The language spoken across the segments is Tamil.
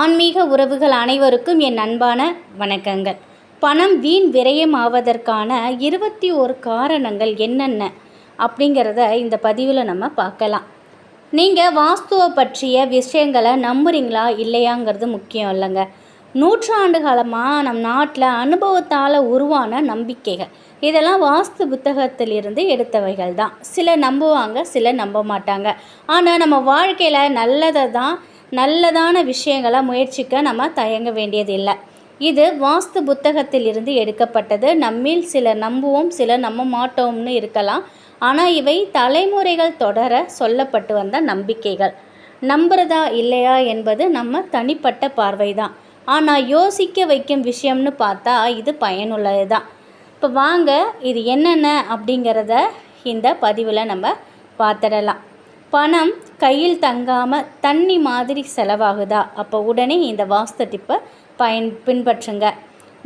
ஆன்மீக உறவுகள் அனைவருக்கும் என் அன்பான வணக்கங்கள். பணம் வீண் விரயமாவதற்கான இருபத்தி ஒரு காரணங்கள் என்னென்ன அப்படிங்கிறத இந்த பதிவில் நம்ம பார்க்கலாம். நீங்கள் வாஸ்துவை பற்றிய விஷயங்களை நம்புறீங்களா இல்லையாங்கிறது முக்கியம் இல்லைங்க. நூற்றாண்டு காலமாக நம் நாட்டில் அனுபவத்தால் உருவான நம்பிக்கைகள். இதெல்லாம் வாஸ்து புத்தகத்திலிருந்து எடுத்தவைகள் தான். சில நம்புவாங்க சில நம்ப மாட்டாங்க. ஆனால் நம்ம வாழ்க்கையில் நல்லதை தான் நல்லதான விஷயங்களை முயற்சிக்க நம்ம தயங்க வேண்டியதில்லை. இது வாஸ்து புத்தகத்திலிருந்து எடுக்கப்பட்டது. நம்மில் சிலர் நம்புவோம் சிலர் நம்ப மாட்டோம்னு இருக்கலாம். ஆனால் இவை தலைமுறைகள் தொடர சொல்லப்பட்டு வந்த நம்பிக்கைகள். நம்புறதா இல்லையா என்பது நம்ம தனிப்பட்ட பார்வை தான் ஆனால் யோசிக்க வைக்கும் விஷயம்னு பார்த்தா இது பயனுள்ளது தான் இப்போ வாங்க இது என்னென்ன அப்படிங்கிறத இந்த பதிவில் நம்ம பார்த்துடலாம். பணம் கையில் தங்காமல் தண்ணி மாதிரி செலவாகுதா? அப்போ உடனே இந்த வாஸ்து டிப்பை பயன் பின்பற்றுங்க.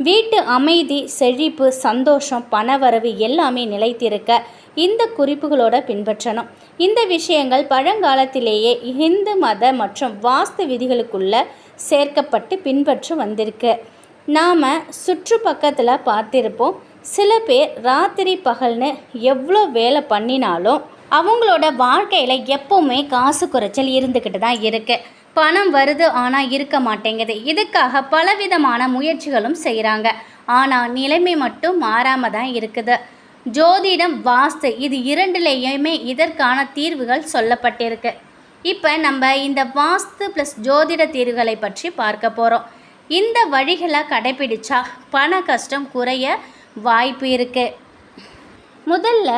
வீட்டு அமைதி செழிப்பு சந்தோஷம் பணவரவு எல்லாமே நிலைத்திருக்க இந்த குறிப்புகளோட பின்பற்றணும். இந்த விஷயங்கள் பழங்காலத்திலேயே இந்து மத மற்றும் வாஸ்து விதிகளுக்குள்ள சேர்க்கப்பட்டு பின்பற்று வந்திருக்கு. நாம் சுற்று பக்கத்தில் பார்த்திருப்போம் சில பேர் ராத்திரி பகல்னு எவ்வளோ வேலை பண்ணினாலும் அவங்களோட வாழ்க்கையில் எப்போவுமே காசு குறைச்சல் இருந்துக்கிட்டு தான் இருக்குது பணம் வருது ஆனால் இருக்க மாட்டேங்குது. இதுக்காக பலவிதமான முயற்சிகளும் செய்கிறாங்க ஆனால் நிலைமை மட்டும் மாறாமல் தான் இருக்குது. ஜோதிடம் வாஸ்து இது இரண்டுலேயுமே இதற்கான தீர்வுகள் சொல்லப்பட்டிருக்கு. இப்போ நம்ம இந்த வாஸ்து ப்ளஸ் ஜோதிட தீர்வுகளை பற்றி பார்க்க போகிறோம் இந்த வழிகளை கடைபிடிச்சா பண கஷ்டம் குறைய வாய்ப்பு இருக்குது முதல்ல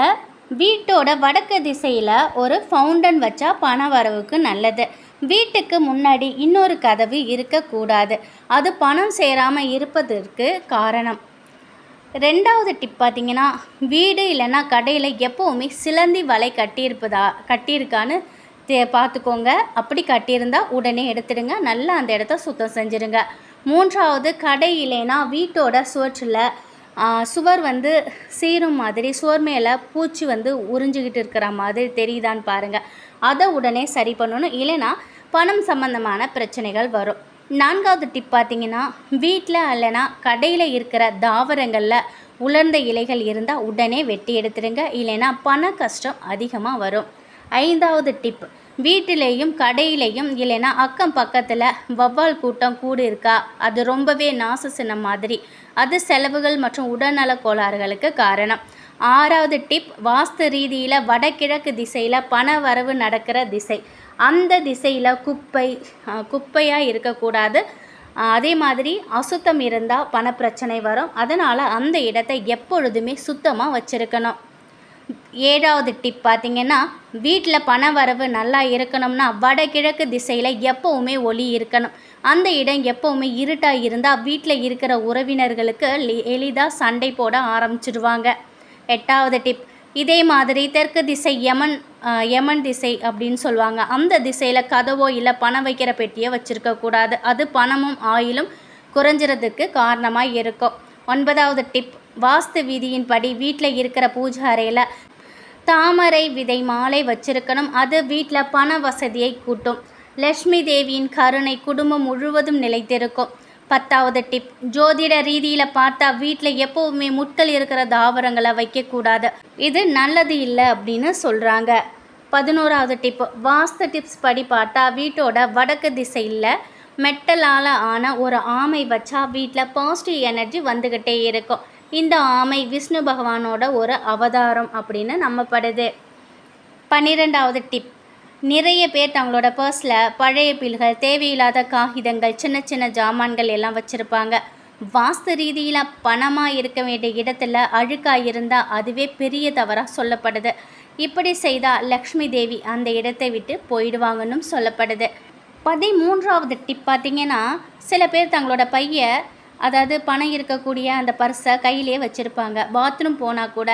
வீட்டோட வடக்கு திசையில் ஒரு ஃபவுண்டன் வச்சா பண வரவுக்கு நல்லது. வீட்டுக்கு முன்னாடி இன்னொரு கதவு இருக்கக்கூடாது. அது பணம் சேராமல் இருப்பதற்கு காரணம். ரெண்டாவது டிப் பார்த்தீங்கன்னா வீடு இல்லைன்னா கடையில் எப்போவுமே சிலந்தி வலை கட்டியிருப்பதா கட்டியிருக்கான்னு தே பார்த்துக்கோங்க அப்படி கட்டியிருந்தால் உடனே எடுத்துடுங்க. நல்லா அந்த இடத்த சுத்தம் செஞ்சுருங்க. மூன்றாவது கடை இல்லைன்னா வீட்டோட சுவற்றில் சுவர் வந்து சீரும் மாதிரி சுவர் மேலே பூச்சி வந்து உறிஞ்சிக்கிட்டு இருக்கிற மாதிரி தெரியுதான்னு பாருங்கள் அதை உடனே சரி பண்ணணும். இல்லைன்னா பணம் சம்பந்தமான பிரச்சனைகள் வரும். நான்காவது டிப் பார்த்தீங்கன்னா வீட்டில் இல்லைன்னா கடையில் இருக்கிற தாவரங்களில் உலர்ந்த இலைகள் இருந்தால் உடனே வெட்டி எடுத்துடுங்க. இல்லைன்னா பண கஷ்டம் அதிகமாக வரும். ஐந்தாவது டிப் வீட்டிலேயும் கடையிலையும் இல்லைன்னா அக்கம் பக்கத்தில் வவ்வால் கூட்டம் கூடு இருக்கா அது ரொம்பவே நாச சின்ன மாதிரி. அது செலவுகள் மற்றும் உடல்நல கோளாறுகளுக்கு காரணம். ஆறாவது டிப் வாஸ்து ரீதியில் வடகிழக்கு திசையில் பண வரவு நடக்கிற திசை. அந்த திசையில் குப்பை குப்பையாக இருக்கக்கூடாது. அதே மாதிரி அசுத்தம் இருந்தால் பணப்பிரச்சனை வரும். அதனால் அந்த இடத்தை எப்பொழுதுமே சுத்தமாக வச்சுருக்கணும். ஏழாவது டிப் பார்த்திங்கன்னா வீட்டில் பண வரவு நல்லா இருக்கணும்னா வடகிழக்கு திசையில் எப்போவுமே ஒளி இருக்கணும். அந்த இடம் எப்போவுமே இருட்டாக இருந்தால் வீட்டில் இருக்கிற உறவினர்களுக்கு எளிதாக சண்டை போட ஆரம்பிச்சிடுவாங்க எட்டாவது டிப் இதே மாதிரி தெற்கு திசை யமன் யமன் திசை அப்படின்னு சொல்லுவாங்க. அந்த திசையில் கதவோ இல்லை பணம் வைக்கிற பெட்டியோ வச்சுருக்கக்கூடாது அது பணமும் ஆயிலும் குறைஞ்சிறதுக்கு காரணமாக இருக்கும். ஒன்பதாவது டிப் வாஸ்து விதியின்படி வீட்டில் இருக்கிற பூஜை அறையில் தாமரை விதை மாலை வச்சிருக்கணும். அது வீட்டில் பண வசதியை கூட்டும். லக்ஷ்மி தேவியின் கருணை குடும்பம் முழுவதும் நிலைத்திருக்கும். பத்தாவது டிப் ஜோதிட ரீதியில் பார்த்தா வீட்டில் எப்போவுமே முட்கள் இருக்கிற தாவரங்களை வைக்கக்கூடாது. இது நல்லது இல்லை அப்படின்னு சொல்கிறாங்க பதினோராவது டிப் வாஸ்து டிப்ஸ் படி பார்த்தா வீட்டோட வடக்கு திசையில் மெட்டலால் ஆன ஒரு ஆமை வச்சா வீட்டில் பாசிட்டிவ் எனர்ஜி வந்துக்கிட்டே இருக்கும். இந்த ஆமை விஷ்ணு பகவானோட ஒரு அவதாரம் அப்படின்னு நம்பப்படுது. பன்னிரெண்டாவது டிப் நிறைய பேர் தங்களோட பர்ஸில் பழைய பில்கள் தேவையில்லாத காகிதங்கள் சின்ன சின்ன ஜாமான்கள் எல்லாம் வச்சுருப்பாங்க. வாஸ்து ரீதியில் பணமாக இருக்க வேண்டிய இடத்துல அழுக்காக இருந்தால் அதுவே பெரிய தவறாக சொல்லப்படுது. இப்படி செய்தால் லக்ஷ்மி தேவி அந்த இடத்தை விட்டு போயிடுவாங்கன்னு சொல்லப்படுது. பதிமூன்றாவது டிப் பார்த்திங்கன்னா சில பேர் தங்களோட பையன் அதாவது பணம் இருக்கக்கூடிய அந்த பர்ஸை கையிலே வச்சுருப்பாங்க. பாத்ரூம் போனால் கூட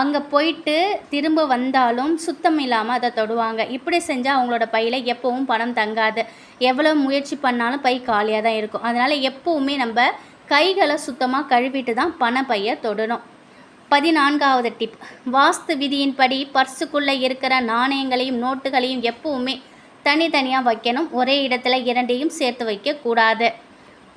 அங்கே போயிட்டு திரும்ப வந்தாலும் சுத்தம் இல்லாமல் அதை தொடுவாங்க. இப்படி செஞ்சால் அவங்களோட பையில் எப்போவும் பணம் தங்காது. எவ்வளோ முயற்சி பண்ணாலும் பை காலியாக தான் இருக்கும். அதனால் எப்போவுமே நம்ம கைகளை சுத்தமாக கழுவிட்டு தான் பண பையை தொடணும். பதினான்காவது டிப் வாஸ்து விதியின்படி பர்ஸுக்குள்ளே இருக்கிற நாணயங்களையும் நோட்டுகளையும் எப்போவுமே தனித்தனியாக வைக்கணும். ஒரே இடத்துல இரண்டையும் சேர்த்து வைக்கக்கூடாது.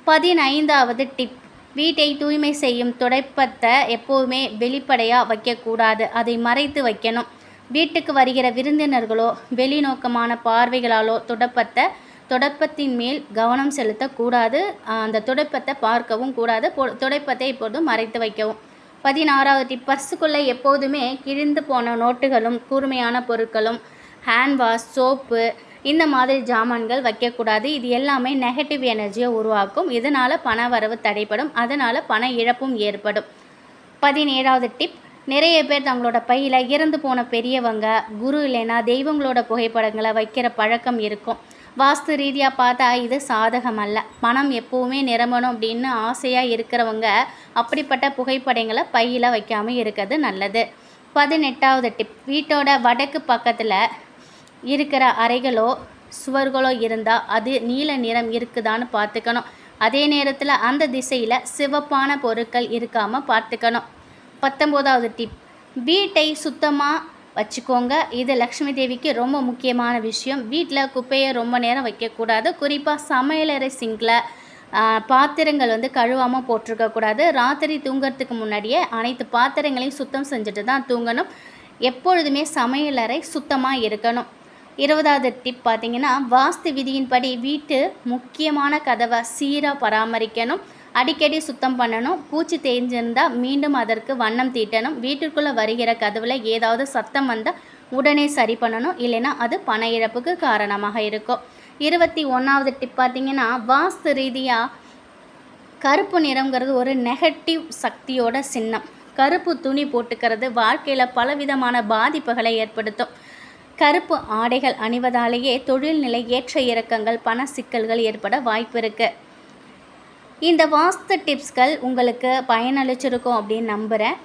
பதினைந்தாவது டிப். வீட்டை தூய்மை செய்யும் துடைப்பத்தை எப்போவுமே வெளிப்படையாக வைக்கக்கூடாது. அதை மறைத்து வைக்கணும். வீட்டுக்கு வருகிற விருந்தினர்களோ வெளிநோக்கமான பார்வைகளாலோ துடப்பத்தை துடைப்பத்தின் மேல் கவனம் செலுத்தக்கூடாது. அந்த துடைப்பத்தை பார்க்கவும் கூடாது. பொ துடைப்பத்தை இப்போதும் மறைத்து வைக்கவும். பதினாறாவது டிப். பர்சுக்குள்ளே எப்போதுமே கிழிந்து போன நோட்டுகளும் கூர்மையான பொருட்களும் ஹேண்ட் வாஷ் சோப்பு இந்த மாதிரி ஜாமான்கள் வைக்கக்கூடாது. இது எல்லாமே நெகட்டிவ் எனர்ஜியை உருவாக்கும். இதனால் பண வரவு தடைப்படும் அதனால் பண இழப்பும் ஏற்படும். பதினேழாவது டிப் நிறைய பேர் தங்களோட பையில் இறந்து போன பெரியவங்க குரு இல்லைன்னா தெய்வங்களோட புகைப்படங்களை வைக்கிற பழக்கம் இருக்கும். வாஸ்து ரீதியாக பார்த்தா இது சாதகம் அல்ல. பணம் எப்போவுமே நிரம்பணும் அப்படின்னு ஆசையாக இருக்கிறவங்க அப்படிப்பட்ட புகைப்படங்களை பையில் வைக்காமல் இருக்கிறது நல்லது. பதினெட்டாவது டிப் வீட்டோட வடக்கு பக்கத்தில் இருக்கிற அறைகளோ சுவர்களோ இருந்தால் அது நீல நிறம் இருக்குதான்னு பார்த்துக்கணும். அதே நேரத்தில் அந்த திசையில் சிவப்பான பொருட்கள் இருக்காமல் பார்த்துக்கணும். பத்தொம்போதாவது டிப் வீட்டை சுத்தமாக வச்சுக்கோங்க. இது லக்ஷ்மி தேவிக்கு ரொம்ப முக்கியமான விஷயம். வீட்டில் குப்பையை ரொம்ப நேரம் வைக்கக்கூடாது. குறிப்பாக சமையலறை சிங்கில் பாத்திரங்கள் வந்து கழுவாமல் போட்டிருக்கக்கூடாது ராத்திரி தூங்குறதுக்கு முன்னாடியே அனைத்து பாத்திரங்களையும் சுத்தம் செஞ்சுட்டு தான் தூங்கணும். எப்பொழுதுமே சமையலறை சுத்தமாக இருக்கணும். இருபதாவது டிப் பார்த்தீங்கன்னா வாஸ்து விதியின்படி வீட்டு முக்கியமான கதவை சீராக பராமரிக்கணும். அடிக்கடி சுத்தம் பண்ணணும். பூச்சி தேய்ஞ்சிருந்தால் மீண்டும் அதற்கு வண்ணம் தீட்டணும். வீட்டிற்குள்ளே வருகிற கதவில் ஏதாவது சத்தம் வந்தால் உடனே சரி பண்ணணும். இல்லைன்னா அது பண இழப்புக்கு காரணமாக இருக்கும். இருபத்தி ஒன்றாவது டிப் பார்த்தீங்கன்னா வாஸ்து ரீதியாக கருப்பு நிறங்கிறது ஒரு நெகட்டிவ் சக்தியோட சின்னம். கருப்பு துணி போட்டுக்கிறது வாழ்க்கையில் பலவிதமான பாதிப்புகளை ஏற்படுத்தும். கருப்பு ஆடைகள் அணிவதாலேயே தொழில்நிலை ஏற்ற இறக்கங்கள் பண சிக்கல்கள் ஏற்பட வாய்ப்பு இருக்குது இந்த வாஸ்து டிப்ஸ்கள் உங்களுக்கு பயனளிச்சிருக்கும் அப்படின்னு நம்புகிறேன்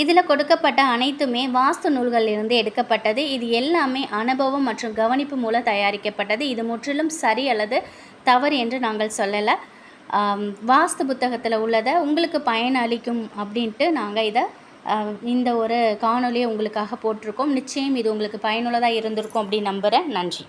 இதில் கொடுக்கப்பட்ட அனைத்துமே வாஸ்து நூல்களிலிருந்து எடுக்கப்பட்டது. இது எல்லாமே அனுபவம் மற்றும் கவனிப்பு மூலம் தயாரிக்கப்பட்டது. இது முற்றிலும் சரி அல்லது தவறு என்று நாங்கள் சொல்லலை. வாஸ்து புத்தகத்தில் உள்ளதை உங்களுக்கு பயன் அளிக்கும் அப்படின்ட்டு நாங்கள் இதை இந்த ஒரு காணொலியை உங்களுக்காக போட்டிருக்கோம். நிச்சயம் இது உங்களுக்கு பயனுள்ளதாக இருந்திருக்கும் அப்படின்னு நம்புகிறேன் நன்றி.